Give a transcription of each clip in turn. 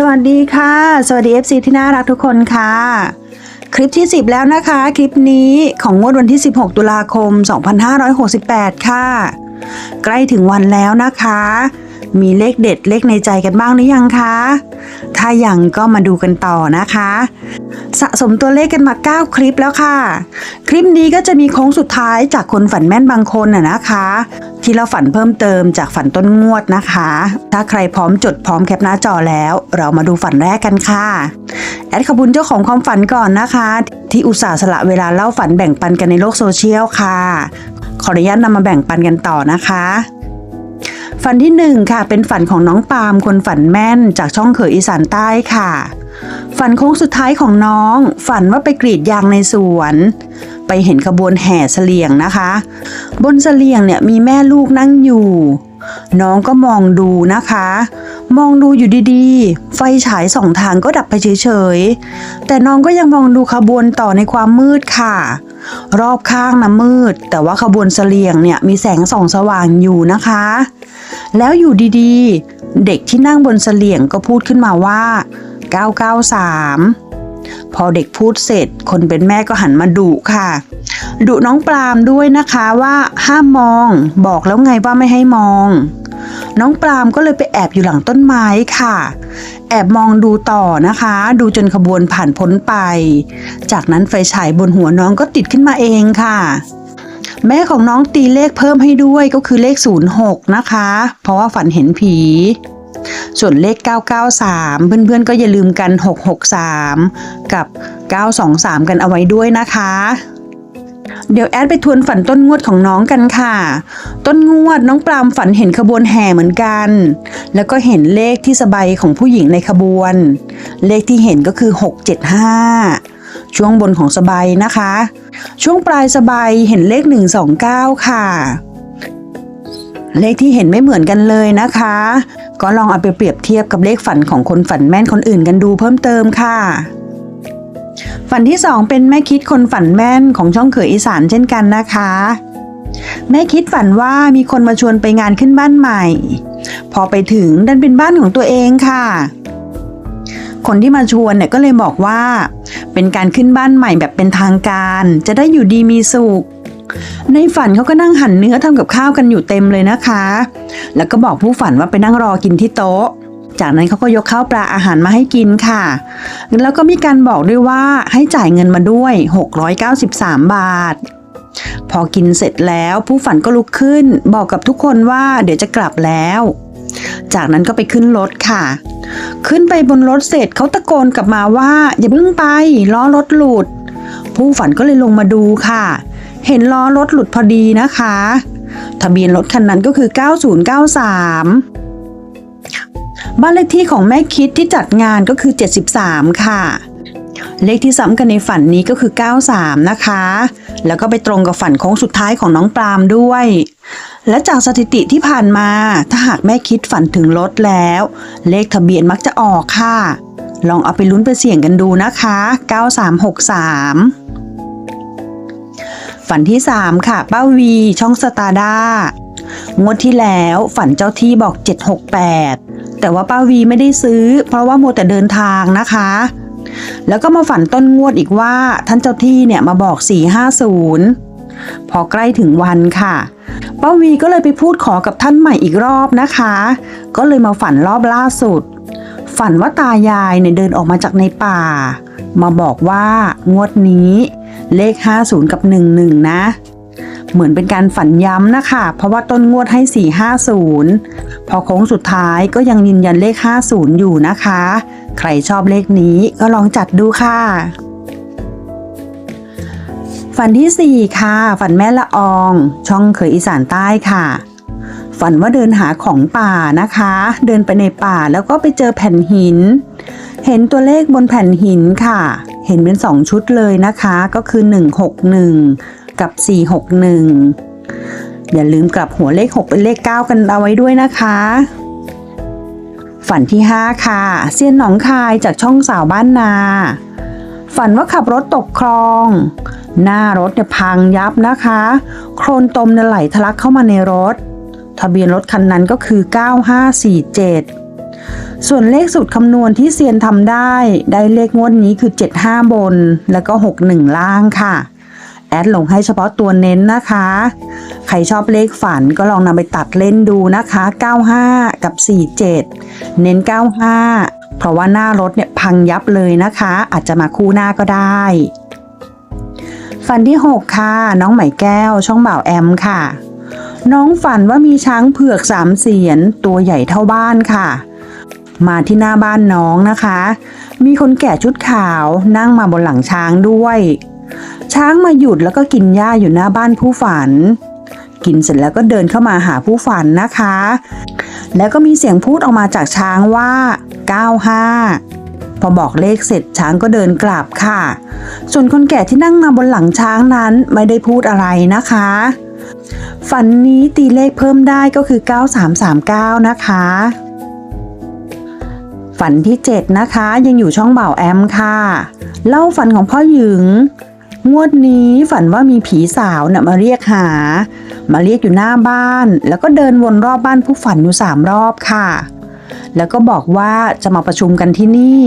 สวัสดีค่ะ สวัสดี FC ที่น่ารักทุกคนค่ะ คลิปที่ 10 แล้วนะคะ คลิปนี้ของงวดวันที่ 16 ตุลาคม 2568 ค่ะ ใกล้ถึงวันแล้วนะคะ มีเลขเด็ดเลขในใจกันบ้างหรือยังคะ ถ้ายังก็มาดูกันต่อนะคะ สะสมตัวเลขกันมา 9 คลิปแล้วค่ะ คลิปนี้ก็จะมีโค้งสุดท้ายจากคนฝันแม่นบางคนน่ะนะคะ ที่เราฝันเพิ่มเติมจากฝันต้นงวดนะคะ ถ้าใครพร้อมจดพร้อมแคปหน้าจอแล้ว เรามาดูฝันแรกกันค่ะ แอดขบุญเจ้าของความฝันก่อนนะคะ ที่อุตส่าห์สละเวลาเล่าฝันแบ่งปันกันในโลกโซเชียลค่ะ ขออนุญาตนำมาแบ่งปันกันต่อนะคะฝันที่หนึ่งค่ะ เป็นฝันของน้องปาล์มคนฝันแม่นจากช่องเขยอีสานใต้ค่ะ ฝันโค้งสุดท้ายของน้อง ฝันว่าไปกรีดยางในสวน ไปเห็นขบวนแห่เสลียงนะคะ บนเสลียงเนี่ยมีแม่ลูกนั่งอยู่ น้องก็มองดูนะคะ มองดูอยู่ดีๆ ไฟฉายสองทางก็ดับไปเฉยๆ แต่น้องก็ยังมองดูขบวนต่อในความมืดค่ะ รอบข้างนะมืด แต่ว่าขบวนเสลียงเนี่ยมีแสงส่องสว่างอยู่นะคะ แล้วอยู่ดีๆ เด็กที่นั่งบนเสลียงก็พูดขึ้นมาว่า 993 พอเด็กพูดเสร็จ คนเป็นแม่ก็หันมาดุค่ะดุน้องปรามด้วยนะคะว่าห้ามมอง บอกแล้วไงว่าไม่ให้มอง น้องปรามก็เลยไปแอบอยู่หลังต้นไม้ค่ะ แอบมองดูต่อนะคะ ดูจนขบวนผ่านพ้นไป จากนั้นไฟฉายบนหัวน้องก็ติดขึ้นมาเองค่ะ แม่ของน้องตีเลขเพิ่มให้ด้วยก็คือเลข 06 นะคะ เพราะว่าฝันเห็นผี ส่วนเลข 993 เพื่อนๆก็อย่าลืมกัน 663 กับ 923 กันเอาไว้ด้วยนะคะ เดี๋ยวแอดไปทวนฝันต้นงวดของน้องกันค่ะ ต้นงวดน้องปรามฝันเห็นขบวนแห่เหมือนกัน แล้วก็เห็นเลขที่สบายของผู้หญิงในขบวน เลขที่เห็นก็คือ 675ช่วงบนของสบายนะคะ ช่วงปลายสบายเห็นเลข 129 ค่ะ เลขที่เห็นไม่เหมือนกันเลยนะคะ ก็ลองเอาไปเปรียบเทียบกับเลขฝันของคนฝันแม่นคนอื่นกันดูเพิ่มเติมค่ะ ฝันที่สองเป็นแม่คิดคนฝันแม่นของช่องเขยอีสานเช่นกันนะคะแม่คิดฝันว่ามีคนมาชวนไปงานขึ้นบ้านใหม่ พอไปถึงดันเป็นบ้านของตัวเองค่ะ คนที่มาชวนเนี่ยก็เลยบอกว่า เป็นการขึ้นบ้านใหม่แบบเป็นทางการ จะได้อยู่ดีมีสุข ในฝันเขาก็นั่งหั่นเนื้อทำกับข้าวกันอยู่เต็มเลยนะคะ แล้วก็บอกผู้ฝันว่าไปนั่งรอกินที่โต๊ะ จากนั้นเขาก็ยกข้าวปลาอาหารมาให้กินค่ะ แล้วก็มีการบอกด้วยว่าให้จ่ายเงินมาด้วย 693 บาท พอกินเสร็จแล้วผู้ฝันก็ลุกขึ้น บอกกับทุกคนว่าเดี๋ยวจะกลับแล้ว จากนั้นก็ไปขึ้นรถค่ะ ขึ้นไปบนรถเสร็จเขาตะโกนกลับมาว่า อย่าเพิ่งไปล้อรถหลุดผู้ฝันก็เลยลงมาดูค่ะ เห็นล้อรถหลุดพอดีนะคะ ทะเบียนรถคันนั้นก็คือ 9093 บ้านเลขที่ของแม่คิดที่จัดงานก็คือ 73 ค่ะ เลขที่ซ้ำกันในฝันนี้ก็คือ 93 นะคะ แล้วก็ไปตรงกับฝันโค้งสุดท้ายของน้องปรามด้วย และจากสถิติที่ผ่านมา ถ้าหากแม่คิดฝันถึงรถแล้ว เลขทะเบียนมักจะออกค่ะลองเอาไปลุ้นไปเสี่ยงกันดูนะคะ 9363 ฝันที่ 3 ค่ะป้าวี ช่องสตาร์ด้างวดที่แล้วฝันเจ้าที่บอก 768 แต่ว่าป้าวีไม่ได้ซื้อ เพราะว่าโมแต่เดินทางนะคะ แล้วก็มาฝันต้นงวดอีกว่าท่านเจ้าที่เนี่ยมาบอก 450 พอใกล้ถึงวันค่ะป้าวีก็เลยไปพูดขอกับท่านใหม่อีกรอบนะคะ ก็เลยมาฝันรอบล่าสุด ฝันว่าตายายเนี่ยเดินออกมาจากในป่า มาบอกว่างวดนี้ เลข 50 กับ 11 นะ เหมือนเป็นการฝันย้ำนะคะ เพราะว่าต้นงวดให้ 450 พอโค้งสุดท้ายก็ยังยืนยันเลข 50 อยู่นะคะ ใครชอบเลขนี้ก็ลองจัดดูค่ะฝันที่ 4 ค่ะ ฝันแม่ละออง ช่องเคยอีสานใต้ค่ะ ฝันว่าเดินหาของป่านะคะ เดินไปในป่าแล้วก็ไปเจอแผ่นหิน เห็นตัวเลขบนแผ่นหินค่ะ เห็นเป็นสองชุดเลยนะคะก็คือ 161 กับ 461 อย่าลืมกลับหัวเลข 6 เป็นเลข 9 กันเอาไว้ด้วยนะคะ ฝันที่ 5 ค่ะเซียนหนองคายจากช่องสาวบ้านนา ฝันว่าขับรถตกคลอง หน้ารถเนี่ยพังยับนะคะ โครนตมเนี่ยไหลทะลักเข้ามาในรถ ทะเบียนรถคันนั้นก็คือ 9547 ส่วนเลขสูตรคำนวณที่เซียนทำได้ ได้เลขงวดนี้คือ 75 บน แล้วก็ 61 ล่างค่ะ แอดลงให้เฉพาะตัวเน้นนะคะ ใครชอบเลขฝันก็ลองนำไปตัดเล่นดูนะคะ 95 กับ 47 เน้น 95 เพราะว่าหน้ารถเนี่ยพังยับเลยนะคะ อาจจะมาคู่หน้าก็ได้ฝันที่ 6 ค่ะ น้องไหมแก้ว ช่องบ่าวแอมค่ะ น้องฝันว่ามีช้างเผือกสามเสียนตัวใหญ่เท่าบ้านค่ะ มาที่หน้าบ้านน้องนะคะ มีคนแก่ชุดขาวนั่งมาบนหลังช้างด้วย ช้างมาหยุดแล้วก็กินหญ้าอยู่หน้าบ้านผู้ฝัน กินเสร็จแล้วก็เดินเข้ามาหาผู้ฝันนะคะ แล้วก็มีเสียงพูดออกมาจากช้างว่า 95 พอบอกเลขเสร็จช้างก็เดินกลับค่ะ ส่วนคนแก่ที่นั่งมาบนหลังช้างนั้นไม่ได้พูดอะไรนะคะฝันนี้ตีเลขเพิ่มได้ก็คือ 9339 นะคะ ฝันที่ 7 นะคะ ยังอยู่ช่องเบ่าแอมค่ะ เล่าฝันของพ่อหยึงงวดนี้ฝันว่ามีผีสาวเนี่ยมาเรียกหา มาเรียกอยู่หน้าบ้าน แล้วก็เดินวนรอบบ้านผู้ฝันอยู่สามรอบค่ะ แล้วก็บอกว่าจะมาประชุมกันที่นี่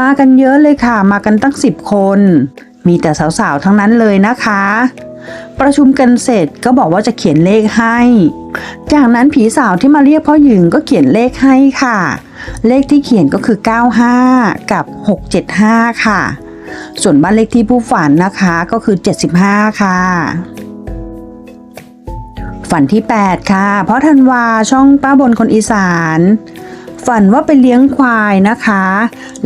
มากันเยอะเลยค่ะ มากันตั้งสิบคน มีแต่สาวๆทั้งนั้นเลยนะคะ ประชุมกันเสร็จก็บอกว่าจะเขียนเลขให้ จากนั้นผีสาวที่มาเรียกพ่อหญิงก็เขียนเลขให้ค่ะ เลขที่เขียนก็คือ 95 กับ 675 ค่ะ ส่วนบ้านเลขที่ผู้ฝันนะคะก็คือ 75 ค่ะ ฝันที่ 8 ค่ะ เพราะธันวาช่องป้าบนคนอีสานฝันว่าไปเลี้ยงควายนะคะ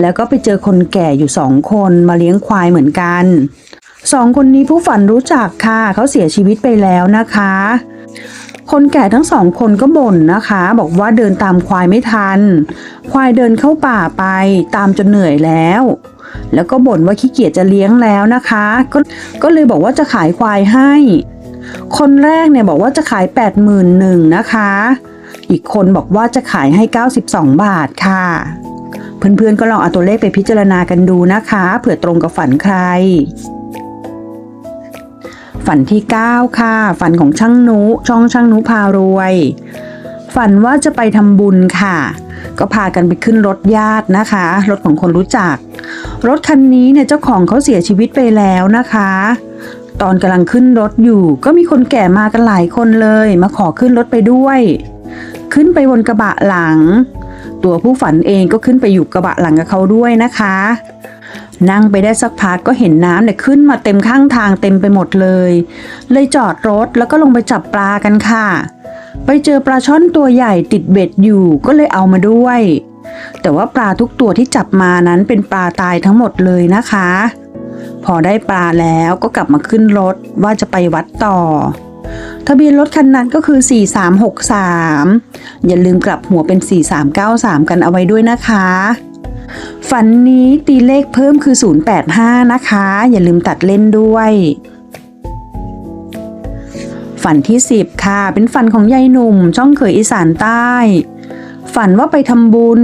แล้วก็ไปเจอคนแก่อยู่สองคนมาเลี้ยงควายเหมือนกันสองคนนี้ผู้ฝันรู้จักค่ะ เขาเสียชีวิตไปแล้วนะคะ คนแก่ทั้งสองคนก็บ่นนะคะ บอกว่าเดินตามควายไม่ทัน ควายเดินเข้าป่าไปตามจนเหนื่อยแล้ว แล้วก็บ่นว่าขี้เกียจจะเลี้ยงแล้วนะคะ ก็ก็เลยบอกว่าจะขายควายให้ คนแรกเนี่ยบอกว่าจะขาย 8 1 0 0 0นะคะ อีกคนบอกว่าจะขายให้ 92 บาทค่ะ เพื่อนๆก็ลองเอาตัวเลขไปพิจารณากันดูนะคะ เผื่อตรงกับฝันใคร ฝันที่ 9 ค่ะ ฝันของช่างนุช่องช่างนุพารวย ฝันว่าจะไปทำบุญค่ะ ก็พากันไปขึ้นรถญาตินะคะ รถของคนรู้จัก รถคันนี้เนี่ยเจ้าของเขาเสียชีวิตไปแล้วนะคะ ตอนกำลังขึ้นรถอยู่ ก็มีคนแก่มากันหลายคนเลย มาขอขึ้นรถไปด้วย ขึ้นไปบนกระบะหลัง ตัวผู้ฝันเองก็ขึ้นไปอยู่กระบะหลังกับเขาด้วยนะคะ นั่งไปได้สักพักก็เห็นน้ำเนี่ยขึ้นมาเต็มข้างทางเต็มไปหมดเลย เลยจอดรถแล้วก็ลงไปจับปลากันค่ะ ไปเจอปลาช่อนตัวใหญ่ติดเบ็ดอยู่ก็เลยเอามาด้วย แต่ว่าปลาทุกตัวที่จับมานั้นเป็นปลาตายทั้งหมดเลยนะคะ พอได้ปลาแล้วก็กลับมาขึ้นรถว่าจะไปวัดต่อ ทะเบียนรถคันนั้นก็คือ 4363 อย่าลืมกลับหัวเป็น 4393 กันเอาไว้ด้วยนะคะ ฝันนี้ตีเลขเพิ่มคือ 085 นะคะ อย่าลืมตัดเล่นด้วย ฝันที่ 10 ค่ะ เป็นฝันของยายหนุ่ม ช่องเขยอีสานใต้ ฝันว่าไปทำบุญ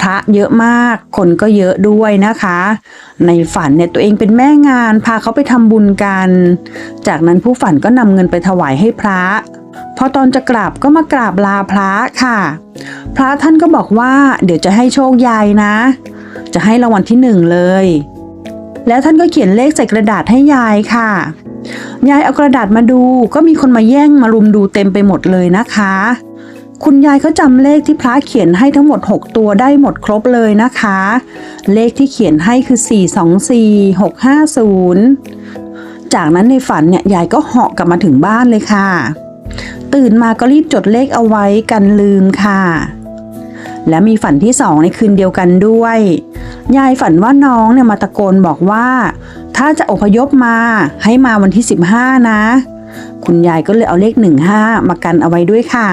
พระเยอะมาก คนก็เยอะด้วยนะคะ ในฝันเนี่ยตัวเองเป็นแม่งาน พาเขาไปทำบุญกัน จากนั้นผู้ฝันก็นำเงินไปถวายให้พระ พอตอนจะกลับก็มากราบลาพระค่ะ พระท่านก็บอกว่า เดี๋ยวจะให้โชคยายนะ จะให้รางวัลที่หนึ่งเลย แล้วท่านก็เขียนเลขใส่กระดาษให้ยายค่ะ ยายเอากระดาษมาดูก็มีคนมาแย่งมารุมดูเต็มไปหมดเลยนะคะ คุณยายเขาจำเลขที่พระเขียนให้ทั้งหมด 6 ตัวได้หมดครบเลยนะคะ เลขที่เขียนให้คือ 424 650จากนั้นในฝันเนี่ยยายก็เหาะกลับมาถึงบ้านเลยค่ะ ตื่นมาก็รีบจดเลขเอาไว้กันลืมค่ะ และมีฝันที่สองในคืนเดียวกันด้วย ยายฝันว่าน้องเนี่ยมาตะโกนบอกว่า ถ้าจะอพยพมาให้มาวันที่ 15 นะ คุณยายก็เลยเอาเลข 15 มากันเอาไว้ด้วยค่ะ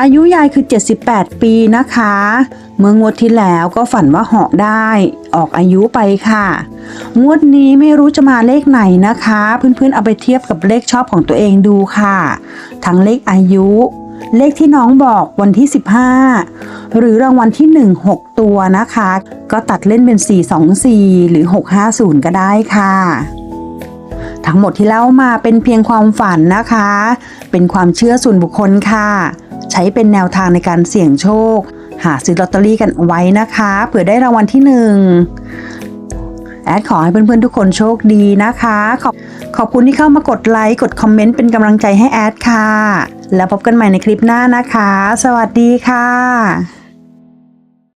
อายุยายคือ 78 ปีนะคะ เมื่องวดที่แล้วก็ฝันว่าเหาะได้ ออกอายุไปค่ะ งวดนี้ไม่รู้จะมาเลขไหนนะคะ เพื่อนๆเอาไปเทียบกับเลขชอบของตัวเองดูค่ะ ทั้งเลขอายุ เลขที่น้องบอกวันที่ 15 หรือรางวัลที่ 1 6 ตัวนะคะ ก็ตัดเล่นเป็น 424 หรือ 650 ก็ได้ค่ะทั้งหมดที่เล่ามาเป็นเพียงความฝันนะคะ เป็นความเชื่อส่วนบุคคลค่ะ ใช้เป็นแนวทางในการเสี่ยงโชค หาซื้อลอตเตอรี่กันไว้นะคะเผื่อได้รางวัลที่หนึ่งแอดขอให้เพื่อนๆทุกคนโชคดีนะคะ ขอบขอบคุณที่เข้ามากดไลค์กดคอมเมนต์เป็นกำลังใจให้แอดค่ะ แล้วพบกันใหม่ในคลิปหน้านะคะ สวัสดีค่ะ